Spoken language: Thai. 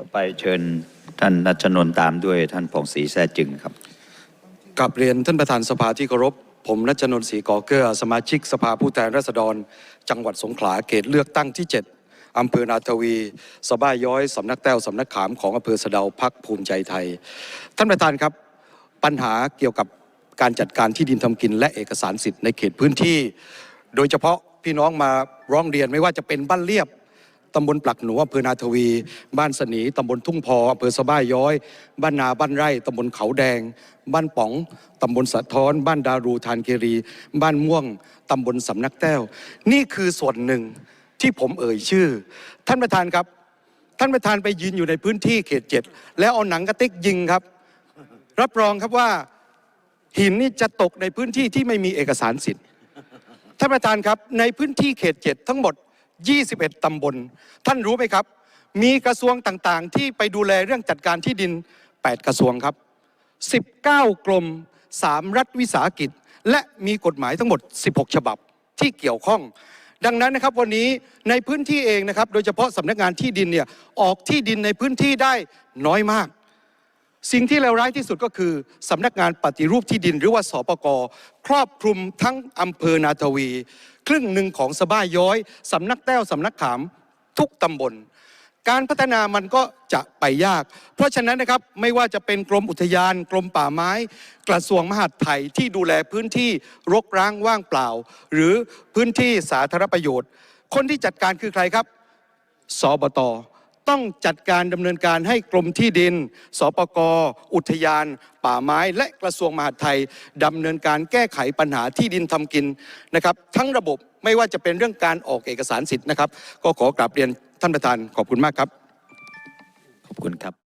ต่อไปเชิญท่านนัชนนท์ตามด้วยท่านผ่องศรีแซ่จึงครับกับเรียนท่านประธานสภาที่เคารพ ผมนัชนนท์ศรีก่อเกื้อสมาชิกสภาผู้แทนราษฎร จังหวัดสงขลาเขตเลือกตั้งที่ 7อำเภอนาทวีสบ้ายย้อยสำนักแต้วสำนักขามของอำเภอสะเดาพักภูมิใจไทย ท่านประธานครับ ปัญหาเกี่ยวกับการจัดการที่ดินทำกิน และเอกสารสิทธิ์ในเขตพื้นที่ โดยเฉพาะพี่น้องมาร้องเรียนไม่ว่าจะเป็นบ้านเรียบ ตำบลปลักหนูอำเภอนาทวี บ้านสนีตำบลทุ่งพออำเภอสะบ้ายย้อย บ้านนาบ้านไร่ตำบลเขาแดง บ้านป๋องตำบลสะท้อน บ้านดารูทานเกรี บ้านม่วงตำบลสำนักแต้ว นี่คือส่วนหนึ่งที่ผมเอ่ยชื่อ ท่านประธานครับ ท่านประธานไปยืนอยู่ในพื้นที่เขตเจ็ดแล้วเอาหนังกระติกยิงครับ รับรองครับว่าหินนี่จะตกในพื้นที่ที่ไม่มีเอกสารสิทธิ์ท่านประธานครับในพื้นที่เขตเจ็ดทั้งหมด 21 ตำบล ท่านรู้ไหมครับ มีกระทรวงต่างๆ ที่ไปดูแลเรื่องจัดการที่ดิน 8 กระทรวงครับ 19 กรม 3 รัฐวิสาหกิจ และมีกฎหมายทั้งหมด 16 ฉบับที่เกี่ยวข้อง ดังนั้นนะครับวันนี้ในพื้นที่เองนะครับ โดยเฉพาะสำนักงานที่ดินเนี่ยออกที่ดินในพื้นที่ได้น้อยมาก สิ่งที่เลวร้ายที่สุดก็คือสำนักงานปฏิรูปที่ดินหรือว่าสปกครอบคลุมทั้งอำเภอนาทวี ครึ่งหนึ่งของสบ้าย้อยสำนักแต้วสำนักขามทุกตำบล การพัฒนามันก็จะไปยาก เพราะฉะนั้นนะครับไม่ว่าจะเป็นกรมอุทยาน กรมป่าไม้ กระทรวงมหาดไทยที่ดูแลพื้นที่รกร้างว่างเปล่า หรือพื้นที่สาธารณประโยชน์ คนที่จัดการคือใครครับสบต ต้องจัดการดำเนินการให้กรมที่ดิน สปกอุทยาน ป่าไม้และกระทรวงมหาดไทยดำเนินการแก้ไขปัญหาที่ดินทำกินนะครับ ทั้งระบบไม่ว่าจะเป็นเรื่องการออกเอกสารสิทธิ์นะครับ ก็ขอกราบเรียนท่านประธานขอบคุณมากครับ ขอบคุณครับ